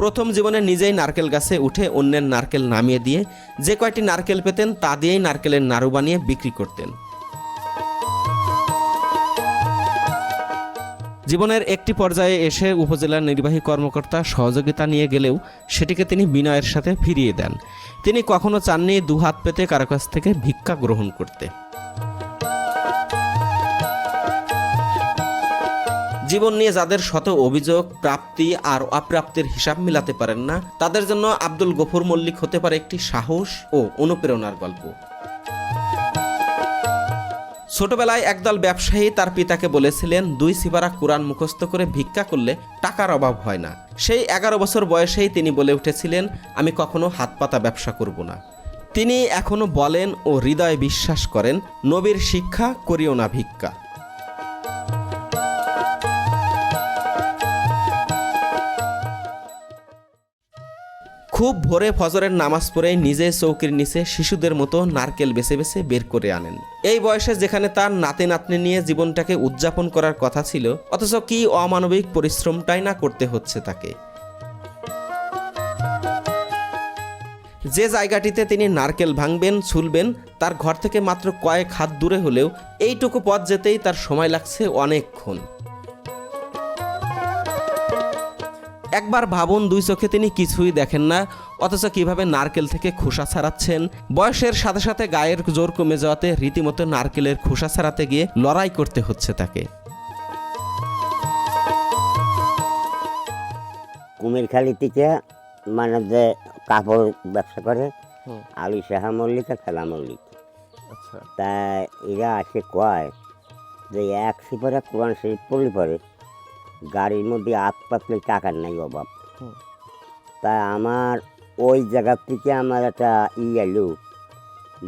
প্রথম জীবনে নিজেই নারকেল গাছে উঠে অন্যের নারকেল নামিয়ে দিয়ে যে কয়টি নারকেল পেতেন তা দিয়েই নারকেলের নাড়ু বানিয়ে বিক্রি করতেন। জীবনের একটি পর্যায়ে এসে উপজেলার নির্বাহী কর্মকর্তা সহযোগিতা নিয়ে গেলেও সেটিকে তিনি বিনয়ের সাথে ফিরিয়ে দেন। তিনি কখনো চাননি দুহাত পেতে কারও কাছ থেকে ভিক্ষা গ্রহণ করতে। জীবন নিয়ে যাদের শত অভিযোগ, প্রাপ্তি আর অপ্রাপ্তির হিসাব মিলাতে পারেন না, তাদের জন্য আব্দুল গফুর মল্লিক হতে পারে একটি সাহস ও অনুপ্রেরণার গল্প। ছোটবেলায় একদল ব্যবসায়ী তার পিতাকে বলেছিলেন, দুই সিবারা কোরআন মুখস্থ করে ভিক্ষা করলে টাকার অভাব হয় না। সেই এগারো বছর বয়সেই তিনি বলে উঠেছিলেন, আমি কখনো হাত পাতা ব্যবসা করব না। তিনি এখনও বলেন ও হৃদয়ে বিশ্বাস করেন, নবীর শিক্ষা করিও না ভিক্ষা। খুব ভোরে ফজরের নামাজ পড়ে নিজে চৌকির নিচে শিশুদের মতো নারকেল বেছে বেছে বের করে আনেন। এই বয়সে যেখানে তার নাতি নাতনি নিয়ে জীবনটাকে উদযাপন করার কথা ছিল, অথচ কি অমানবিক পরিশ্রমটাই না করতে হচ্ছে তাকে। যে জায়গাটিতে তিনি নারকেল ভাঙবেন, ছুলবেন, তার ঘর থেকে মাত্র কয়েক হাত দূরে হলেও এইটুকু পথ যেতেই তার সময় লাগছে অনেকক্ষণ। একবার ভাবুন দুই চোখে তিনি কিছুই দেখেন না অথচ কীভাবে নারকেল থেকে খোসা ছাড়াচ্ছেন। বয়সের সাথে সাথে গায়ের জোর কমে যাওয়াতে রীতিমতো নারকেলের খোসা ছাড়াতে গিয়ে লড়াই করতে হচ্ছে তাকে। কুমিরখালি থেকে মানে যে কাপড় ব্যবসা করে আলী শাহা মল্লিক আর খেলা মল্লিক। আচ্ছা। তা এরা আসে কয় যে এক সিপারে কোরআন শরীফ পড়লে পরে গাড়ির মধ্যে আত পাতলে টাকার নাই অভাব। তা আমার ওই জায়গা থেকে আমার একটা ই এলো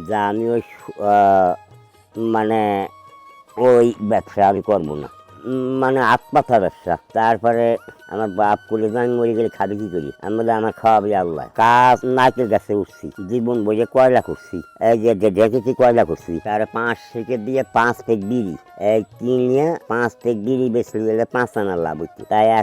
যা আমি ওই মানে ওই ব্যবসা আমি করব না। মানে আত পাতা ব্যবসা। তারপরে আমার বাপ করে আমি মরে গেলে খাবে কি করি? আমি বলে আমার খাওয়াবে আল্লাহ। কাজ নাচের গাছে উঠছি, জীবন বোঝে কয়লা করছি। এই যে ঢেকেছি কয়লা করছি, তার পাঁচ থেকে দিয়ে পাঁচ পেক বিড়ি। এই কিনে পাঁচ পেক বিড়ি বেশি গেলে পাঁচ আনা লাভ হচ্ছে তাই